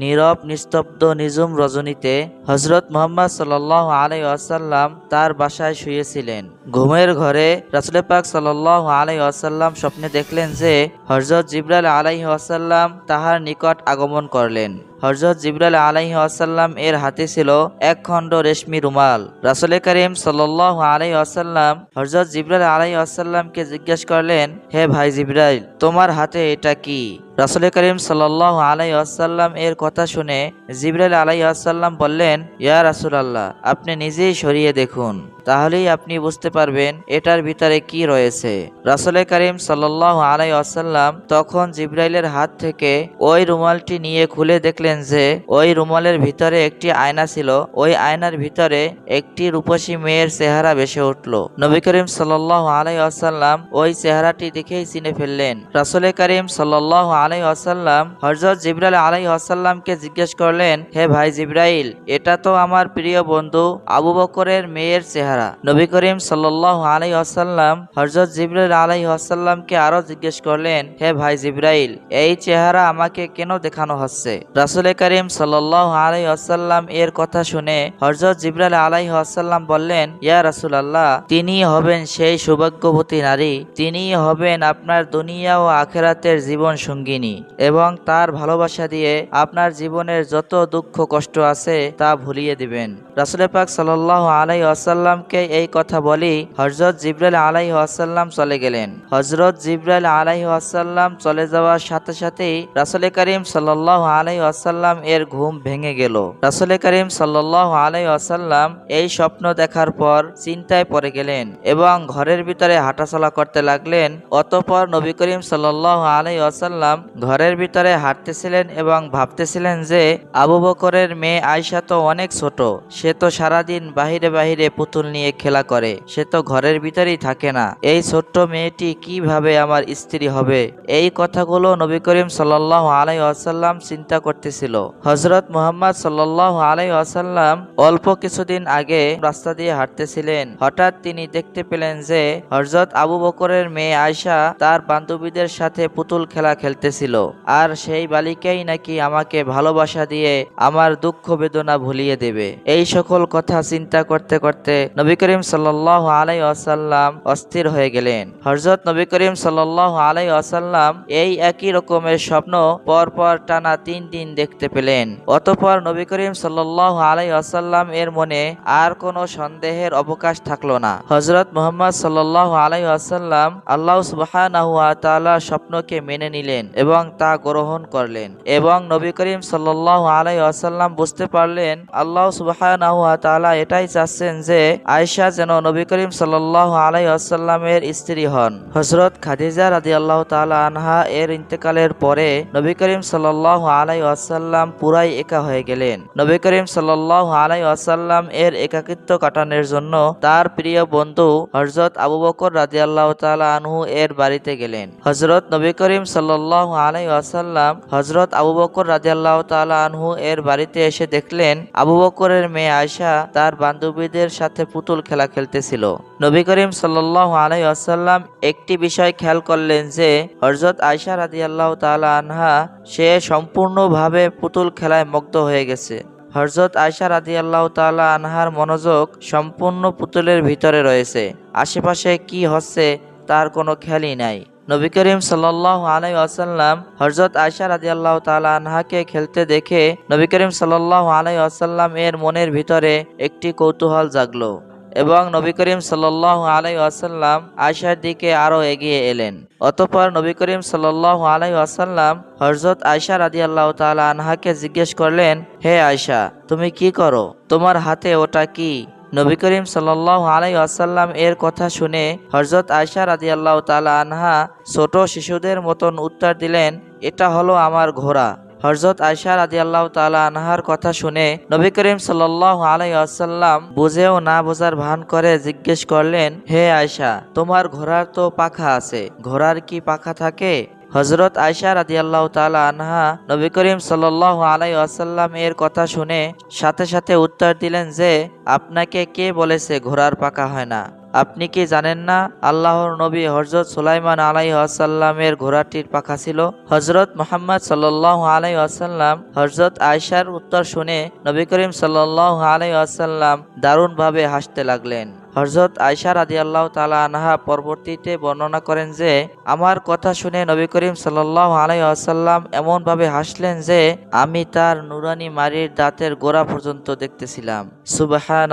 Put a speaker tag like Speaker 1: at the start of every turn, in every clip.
Speaker 1: নীরব, নিস্তব্ধ নিজুম রজনীতে হজরত মোহাম্মদ সাল আলাই আসাল্লাম তার বাসায় শুয়েছিলেন। ঘুমের ঘরে রাসুল পাক সাল আলাই আসাল্লাম স্বপ্নে দেখলেন যে হজরত জিব্রাল আলাইহি আসাল্লাম তাহার নিকট আগমন করলেন। হজরত জিব্রাল আলাইহি আসাল্লাম এর হাতে ছিল এক খণ্ড রেশমি রুমাল। রাসুল করিম সাল আলাই আসাল্লাম হজরত জিব্রাল আলাই আসাল্লামকে জিজ্ঞেস করলেন, হে ভাই জিব্রাইল, তোমার হাতে এটা কি? রাসুল করিম সাল আলাই আসাল্লাম এর কথা শুনে জিব্রাইল আলাই আসাল্লাম বললেন, ইয়া রাসুল আল্লাহ আপনি নিজেই সরিয়ে দেখুন, তাহলেই আপনি বুঝতে পারবেন এটার ভিতরে কি রয়েছে। রাসুল করিম সাল আলাই আসাল্লাম তখন জিব্রাইলের হাত থেকে ওই রুমালটি নিয়ে খুলে দেখলেন যে, ওই রুমালের ভিতরে একটি আয়না ছিল, ওই আয়নার ভিতরে একটি রূপসী মেয়ের চেহারা বেসে উঠল। নবী করিম সাল আলাই আসাল্লাম ওই চেহারাটি দেখেই চিনে ফেললেন। রাসুল করিম সাল আলাই আসাল্লাম হজরত জিব্রাইল আলাই আসাল্লামকে জিজ্ঞেস করলেন, হে ভাই জিব্রাইল, এটা তো আমার প্রিয় বন্ধু আবু বকরের মেয়ের চেহারা। নবী করিম সাল আলাই আসাল্লাম হজরত জিব্রাইল আলাই আসাল্লামকে আরও জিজ্ঞেস করলেন, হে ভাই জিব্রাইল, এই চেহারা আমাকে কেন দেখানো হচ্ছে? রাসুল করিম সাল আলাই আসাল্লাম এর কথা শুনে হজরত জিব্রাইল আলাই আসাল্লাম বললেন, ইয়া রাসুল আল্লাহ তিনি হবেন সেই সৌভাগ্যবতী নারী তিনি হবেন আপনার দুনিয়া ও আখেরাতের জীবন সঙ্গিনী এবং তার ভালোবাসা দিয়ে আপনার জীবনের যত দুঃখ কষ্ট আছে তা ভুলিয়ে দিবেন। রাসুল পাক সাল আলাই আসাল্লামকে এই কথা বলি হজরত জিব্রাইল আলাই আসাল্লাম চলে গেলেন। হজরত জিব্রাইল আলাই আসাল্লাম চলে যাওয়ার সাথে সাথেই রাসুল করিম সাল আলাই আসাল্লাম এর ঘুম ভেঙে গেল। রাসুল করিম সাল আলাই আসাল্লাম এই স্বপ্ন দেখার পর চিন্তায় পড়ে গেলেন এবং ঘরের ভিতরে হাঁটাচলা করতে লাগলেন। অতপর নবী করিম সাল আলাই আসাল্লাম ঘরের ভিতরে হাঁটতেছিলেন এবং ভাবতেছিলেন যে আবু বকরের মেয়ে আয়সা তো অনেক ছোট। সে তো সারাদিন বাহিরে বাহিরে পুতুল নিয়ে খেলা করে। সে তো ঘরের ভিতরেই থাকে না। এই ছোট্ট মেয়েটি কীভাবে আমার স্ত্রী হবে? এই কথাগুলো নবী করিম সাল আলাই আসাল্লাম চিন্তা করতেছিল। হজরত মোহাম্মদ সাল আলাই আসাল্লাম অল্প কিছুদিন আগে রাস্তা দিয়ে হাঁটতেছিলেন। হঠাৎ তিনি দেখতে পেলেন যে হজরত আবু বকরের মেয়ে আয়সা তার বান্ধবীদের সাথে পুতুল খেলা খেলতেছিল আর সেই বালিকাই নাকি আমাকে ভালোবাসা দিয়ে আমার দুঃখ বেদনা ভুলিয়ে দেবে। এই সকল কথা চিন্তা করতে করতে নবী করিম সাল আলাই আসাল্লাম অস্থির হয়ে গেলেন। হজরত নবী করিম সাল আলাই আসাল্লাম এই একই রকমের স্বপ্ন পর পর টানা তিন দিন দেখতে পেলেন। অতপর নবী করিম সাল আলাই আসাল্লাম এর মনে আর কোনো সন্দেহের অবকাশ থাকল না। হজরত মোহাম্মদ সাল আলাই আসাল্লাম আল্লাহ সুবাহ স্বপ্নকে মেনে নিলেন এবং তা গ্রহণ করলেন। এবং নবী করিম সাল আলাই আসাল্লাম বুঝতে পারলেন, আল্লাহ সুবাহ এটাই চাচ্ছেন যে আয়সা যেন নবী করিম সাল আলাই আসাল্লামের স্ত্রী হন। হজরত খাদিজা রাদি আল্লাহ তালা আনহা এর ইন্তেকালের পরে নবী করিম সাল আলাই আসাল্লাম পুরাই একা হয়ে গেলেন। নবী করিম সাল আলাই আসাল্লাম এর একাকিত্ব কাটানোর জন্য তার প্রিয় বন্ধু হজরত আবু বকর রাজি আল্লাহ তালা আনহু এর বাড়িতে গেলেন। হজরত নবী করিম সাল আলাই আসাল্লাম হজরত আবু বকর রাজি আল্লাহ তালা আনহু এর বাড়িতে এসে দেখলেন, আবু বকরের মেয়ে আয়সা তার বান্ধবীদের সাথে পুতুল খেলা খেলতেছিল। নবী করিম সাল আলাই আসাল্লাম একটি বিষয় খেয়াল করলেন যে হজরত আয়সা রাজি আল্লাহ তালা আনহা, সে সম্পূর্ণভাবে পুতুল খেলায় মুগ্ধ হয়ে গেছে। হরজত আয়সা রাদি আল্লাহ তালা আনহার মনোযোগ সম্পূর্ণ পুতুলের ভিতরে রয়েছে। আশেপাশে কি হচ্ছে তার কোনো খেয়ালই নাই। নবী করিম সাল আলাই আসাল্লাম হজরত আয়সা রাজি আল্লাহ তালা আনহাকে খেলতে দেখে নবী করিম সাল আলাই আসাল্লাম এর মনের ভিতরে একটি কৌতূহল জাগলো এবং নবী করিম সাল আলাই আসাল্লাম আয়সার দিকে আরও এগিয়ে এলেন। অতপর নবী করিম সাল আলাই আসাল্লাম হজরত আয়সা রাদি আল্লাহ তালা আনহাকে জিজ্ঞেস করলেন, হে আয়সা তুমি কি করো? তোমার হাতে ওটা কি? নবী করিম সাল আলাই আসাল্লাম এর কথা শুনে হজরত আয়সা রাদি আল্লাহ তালা আনহা ছোট শিশুদের মতন উত্তর দিলেন, এটা হলো আমার ঘোড়া। হজরত আয়সা রাদি আল্লাহ তালা আনহার কথা শুনে নবী করিম সাল আলাই আসাল্লাম বুঝেও না বোঝার ভান করে জিজ্ঞেস করলেন, হে আয়সা তোমার ঘোড়ার তো পাখা আছে, ঘোড়ার কি পাখা থাকে? হজরত আয়সা রাদি আল্লাহ তালা আনহা নবী করিম সাল আলাই আসাল্লাম এর কথা শুনে সাথে সাথে উত্তর দিলেন যে, আপনাকে কে বলেছে ঘোড়ার পাকা হয় না? আপনি কি জানেন না আল্লাহর নবী হজরত সুলাইমান আলাই আসাল্লামের ঘোড়াটির পাখা ছিল? হজরত মোহাম্মদ সাল্লাহ আলাই আসাল্লাম হজরত আয়সার উত্তর শুনে নবী করিম সাল্লাহ আলাই আসাল্লাম দারুণভাবে হাসতে লাগলেন। হজরত আয়সা রাদি আল্লাহ তালা আনহা পরবর্তীতে বর্ণনা করেন যে, আমার কথা শুনে নবী করিম সাল্লাহ আলাই আসাল্লাম এমনভাবে হাসলেন যে, আমি তার নুরানি মারির দাঁতের গোড়া পর্যন্ত দেখতেছিলাম। সুবাহান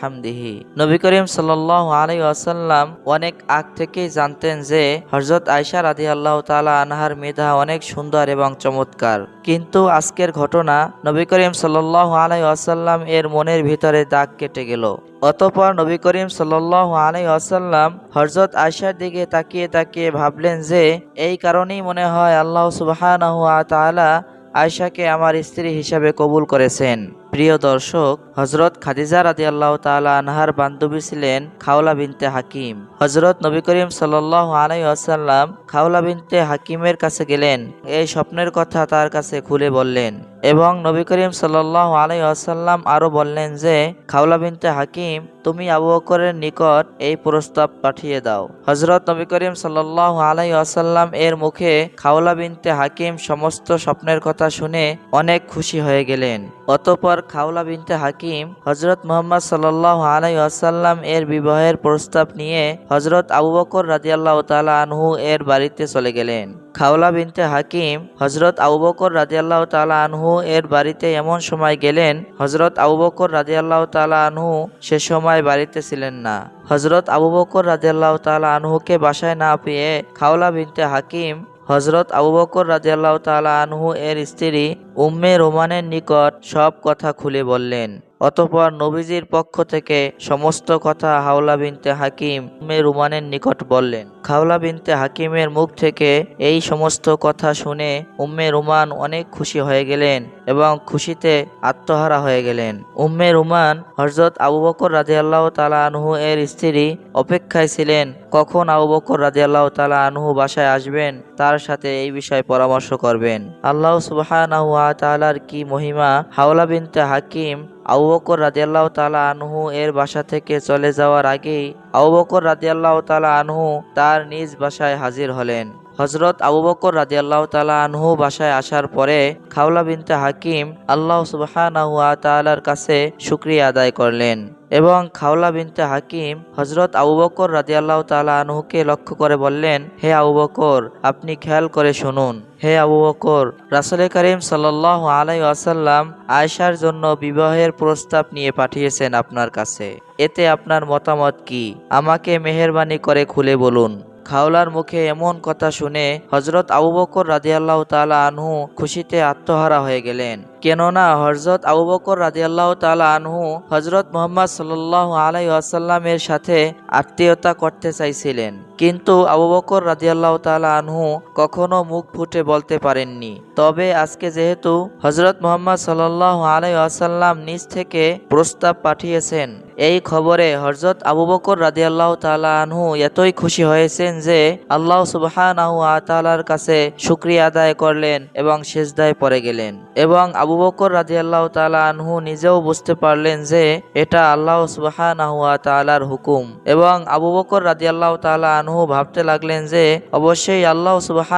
Speaker 1: হামদিহি নবী করিম সাল্লাহ আলাই আসাল্লাম অনেক আগ থেকেই জানতেন যে হজরত আয়সা রাদি আল্লাহ তালা আনহার মেধা অনেক সুন্দর এবং চমৎকার। কিন্তু আজকের ঘটনা নবী করিম সাল্লাহ আলাই আসাল্লাম এর মনের ভিতরে দাগ কেটে গেল। অতপর নবী করিম সাল্লাহ আলাই আসাল্লাম হরজত আয়সার দিকে তাকিয়ে তাকিয়ে ভাবলেন যে, এই কারণেই মনে হয় আল্লাহ সুবাহ আয়সাকে আমার স্ত্রী হিসাবে কবুল করেছেন। প্রিয় দর্শক হজরত খাদিজা রাজি আল্লাহ তালা আনহার বান্ধবী ছিলেন খাওলা বিনতে হাকিম। হজরত নবী করিম সাল আলাই আসাল্লাম খাওলা বিনতে হাকিমের কাছে গেলেন। এই স্বপ্নের কথা তার কাছে খুলে বললেন। এবং নবী করিম সাল আলাই আসাল্লাম আরও বললেন যে, খাওলা বিনতে হাকিম, তুমি আবু বকরের নিকট এই প্রস্তাব পাঠিয়ে দাও। হজরত নবী করিম সাল আলাই আসাল্লাম এর মুখে খাওলা বিনতে হাকিম সমস্ত স্বপ্নের কথা শুনে অনেক খুশি হয়ে গেলেন। অতপর খাওলা বিনতে হাকিম হজরত মোহাম্মদ সাল্লাহ আলাই আসাল্লাম এর বিবাহের প্রস্তাব নিয়ে হজরত আবু বকর রাজিয়াল্লাহ তালা আনহু এর বাড়িতে চলে গেলেন। খাওলা বিনতে হাকিম হজরত আবু বকর রাজিয়াল্লাহ তালা আনহু এর বাড়িতে এমন সময় গেলেন হজরত আবু বকর রাজিয়াল্লাহ তালা আনহু সে সময় বাড়িতে ছিলেন না। হজরত আবু বকর রাজিয়াল্লাহ তালা আনহুকে বাসায় না পেয়ে খাওলা বিনতে হাকিম হজরত আবু বকর রাজিয়াল্লাহ তালা আনহু এর স্ত্রী উম্মে রোমানের নিকট সব কথা খুলে বললেন। অতপর নবীজির পক্ষ থেকে সমস্ত কথা হাওলা বিনতে হাকিম রুমানের নিকট বললেন। খাওলা বিনতে হাকিমের মুখ থেকে এই সমস্ত কথা শুনে উম্মে রুমান অনেক খুশি হয়ে গেলেন এবং খুশিতে আত্মহারা হয়ে গেলেন। উম্মে রুমান হজরত আবু বকর রাজি আল্লাহ তালা আনহু এর স্ত্রী অপেক্ষায় ছিলেন, কখন আবু বকর রাজি আল্লাহ তালা আনহু বাসায় আসবেন, তার সাথে এই বিষয়ে পরামর্শ করবেন? আল্লাহ সুবাহ কি মহিমা? হাওলা বিনতে হাকিম আবু বকর রাজিয়াল্লাহ তালা আনহু এর বাসা থেকে চলে যাওয়ার আগেই আবু বকর রাজিয়াল্লাহ তালা আনহু তার নিজ বাসায় হাজির হলেন। হজরত আবু বকর রাজিয়াল্লাহ তালা আনহু বাসায় আসার পরে খাওলা বিনতে হাকিম আল্লাহ সুবাহ তালার কাছে শুক্রিয়া আদায় করলেন এবং খাওলা বিনতে হাকিম হজরত আবু বকর রাজিয়াল্লাহ তালা আনহুকে লক্ষ্য করে বললেন, হে আবু বকর, আপনি খেয়াল করে শুনুন। হে আবু বকর, রাসুল করিম সাল্লাহ আলাই আসাল্লাম আয়সার জন্য বিবাহের প্রস্তাব নিয়ে পাঠিয়েছেন আপনার কাছে। এতে আপনার মতামত কি? আমাকে মেহরবানি করে খুলে বলুন। খাওলার মুখে এমন কথা শুনে হজরত আবু বকর রাজিয়াল্লাহ তালা আনহু খুশিতে আত্মহারা হয়ে গেলেন। কেননা হজরত আবু বকর রাজিয়াল্লাহ তালা আনহু হজরত মোহাম্মদ সাল্লাহ আলাই আসাল্লামের সাথে আত্মীয়তা করতে চাইছিলেন। কিন্তু আবু বকর রাজিয়াল্লাহ তালা আনহু কখনো মুখ ফুটে বলতে পারেননি। তবে আজকে যেহেতু হজরত মোহাম্মদ সাল্লাহ আলাই আসাল্লাম নিজ থেকে প্রস্তাব পাঠিয়েছেন, এই খবরে হজরত আবু বকর রাজিয়াল্লাহ তালা আনহু এতই খুশি হয়েছেন যে আল্লাহ সুবাহ তালার কাছে শুক্রিয়া আদায় করলেন এবং শেষদায় পড়ে গেলেন। এবং আবু বকর রাজি আল্লাহ তালা আনহু নিজেও বুঝতে পারলেন যে এটা আল্লাহ সুবাহ তালার হুকুম। এবং আবু বকর রাজি আল্লাহ তালা আনহু ভাবতে লাগলেন যে অবশ্যই আল্লাহ সুবাহ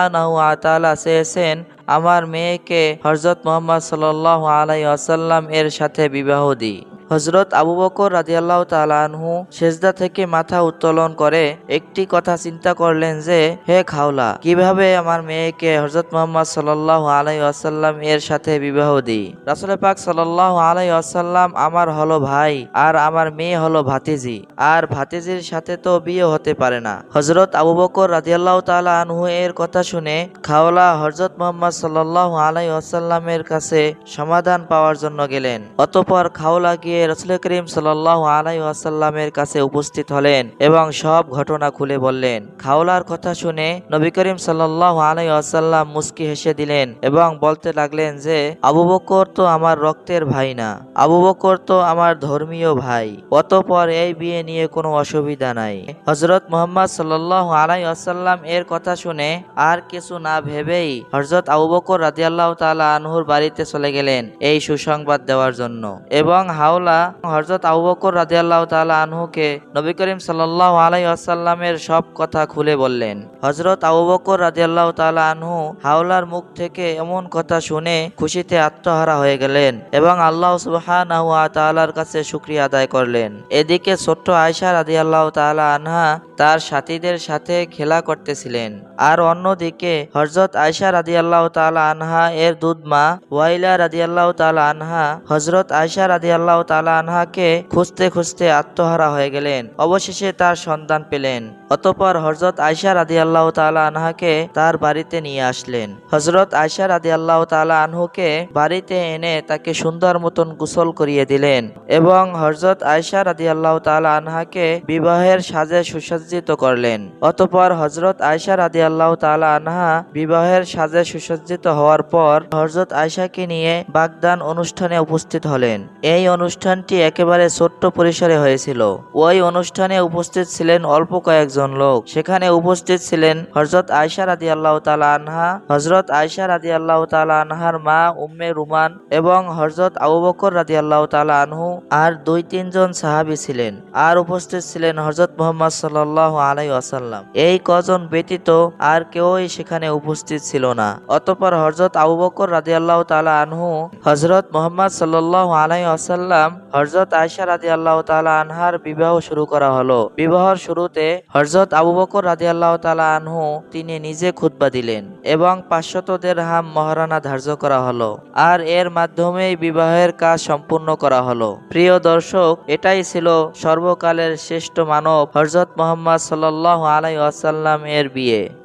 Speaker 1: তালা চেয়েছেন আমার মেয়েকে হজরত মোহাম্মদ সাল্লাহ আলাই আসাল্লাম এর সাথে বিবাহ দিই। হজরত আবু বকর রাজিয়াল্লাহ তালানহু সেজদা থেকে মাথা উত্তোলন করে একটি কথা চিন্তা করলেন যে, হে খাওলা, কীভাবে আমার মেয়েকে হজরত মোহাম্মদ সাল্লাহ আলাই আসাল্লাম এর সাথে বিবাহ দিই? রাসুল পাক সাল্লাহ আলাই আসাল্লাম আমার হলো ভাই আর আমার মেয়ে হলো ভাতিজি, আর ভাতিজির সাথে তো বিয়ে হতে পারে না। হজরত আবু বকর রাজিয়াল্লাহ তালা আনহু এর কথা শুনে, খাওলা হজরত মোহাম্মদ সাল্লাহ আলাই আসাল্লামের কাছে সমাধান পাওয়ার জন্য গেলেন। অতপর খাওলা গিয়ে রসুল করিম সাল্লাহ আলাই আসাল্লামের কাছে উপস্থিত হলেন এবং সব ঘটনা খুলে বললেন। খাওলার কথা শুনে নবী করিম সাল্লাহ আলাই আসাল্লাম মুস্কি হেসে দিলেন এবং বলতে লাগলেন যে, আবু বকর তো আমার রক্তের ভাই না। আবু বকর তো আমার ধর্মীয় ভাই। অতপর এই বিয়ে নিয়ে কোনো অসুবিধা নাই। হজরত মোহাম্মদ সাল্লাহ আলাই আসাল্লাম এর কথা শুনে আর কিছু না ভেবেই হজরত আবু বকর রাজিয়াল্লাহ তালা আনহুর বাড়িতে চলে গেলেন এই সুসংবাদ দেওয়ার জন্য। এবং হাউল হাওলা হজরত আবু বকর রাদিয়াল্লাহু তাআলা আনহুকে নবী করিম সাল্লাল্লাহু আলাইহি ওয়াসাল্লামের সব কথা খুলে বললেন। হজরত আবু বকর রাদিয়াল্লাহু তাআলা আনহু হাওলার মুখ থেকে এমন কথা শুনে খুশিতে আত্মহারা হয়ে গেলেন এবং আল্লাহ সুবহানাহু ওয়া তাআলার কাছে শুকরিয়া আদায় করলেন। এদিকে ছোট্ট আয়সা রাদিয়াল্লাহু তাআলা আনহা তার সাথীদের সাথে খেলা করতেছিলেন। আর অন্যদিকে হজরত আয়সা রাদিয়াল্লাহু তাআলা আনহা এর দুধমা ওয়াইলা রাদিয়াল্লাহু তাআলা আনহা হজরত আয়সা রাদিয়াল্লাহু তাআলা আনহাকে খুঁজতে খুঁজতে আত্মহারা হয়ে গেলেন। অবশেষে তার সন্ধান পেলেন। অতপর হজরত আয়সা আল্লাহ তাআলা আনহাকে তার বাড়িতে নিয়ে আসলেন। হজরত আয়সা রাদিয়াল্লাহু তাআলা আনহুকে বাড়িতে এনে তাকে সুন্দর মতন গোসল করিয়ে দিলেন এবং হজরত আয়সা রাদিয়াল্লাহু তাআলা আনহাকে বিবাহের সাজে সুসজ্জিত করলেন। অতপর হজরত আয়সা আল্লাহ তালা আনহা বিবাহের সাজে সুসজ্জিত হওয়ার পর হজরত আয়সাকে নিয়ে বাগদান অনুষ্ঠানে উপস্থিত হলেন। এই অনুষ্ঠানটি একেবারে ছোট্ট পরিসরে হয়েছিল। ওই অনুষ্ঠানে উপস্থিত ছিলেন অল্প কয়েকজন লোক। সেখানে উপস্থিত ছিলেন হজরত আয়সা রাদি আল্লাহ আনহা হজরত আয়সা রাদি আল্লাহ আনহার মা উম্মে রুমান এবং হজরত আবু বকর রাদি আল্লাহ আনহু আর দুই তিনজন সাহাবি ছিলেন। আর উপস্থিত ছিলেন হজরত মোহাম্মদ সাল্লাহ আলাই আসাল্লাম এই কজন ব্যতীত আর কেউই সেখানে উপস্থিত ছিল না। অতপর হজরত আবু বকর রাদি আল্লাহ তালা আনহু হজরত মোহাম্মদ সাল্লাহ আলাই আসাল্লাম হজরত আয়সা রাদি আল্লাহ তালা আনহার বিবাহ শুরু করা হলো। বিবাহর শুরুতে হজরত আবু বকর রাজি আল্লাহ তালা আনহু তিনি নিজে খুতবা দিলেন এবং পাঁচশতদের হাম মহারানা ধার্য করা হলো আর এর মাধ্যমেই বিবাহের কাজ সম্পূর্ণ করা হলো। প্রিয় দর্শক, এটাই ছিল সর্বকালের শ্রেষ্ঠ মানব হজরত মোহাম্মদ সাল্লাহ আলাই আসাল্লাম এর বিয়ে।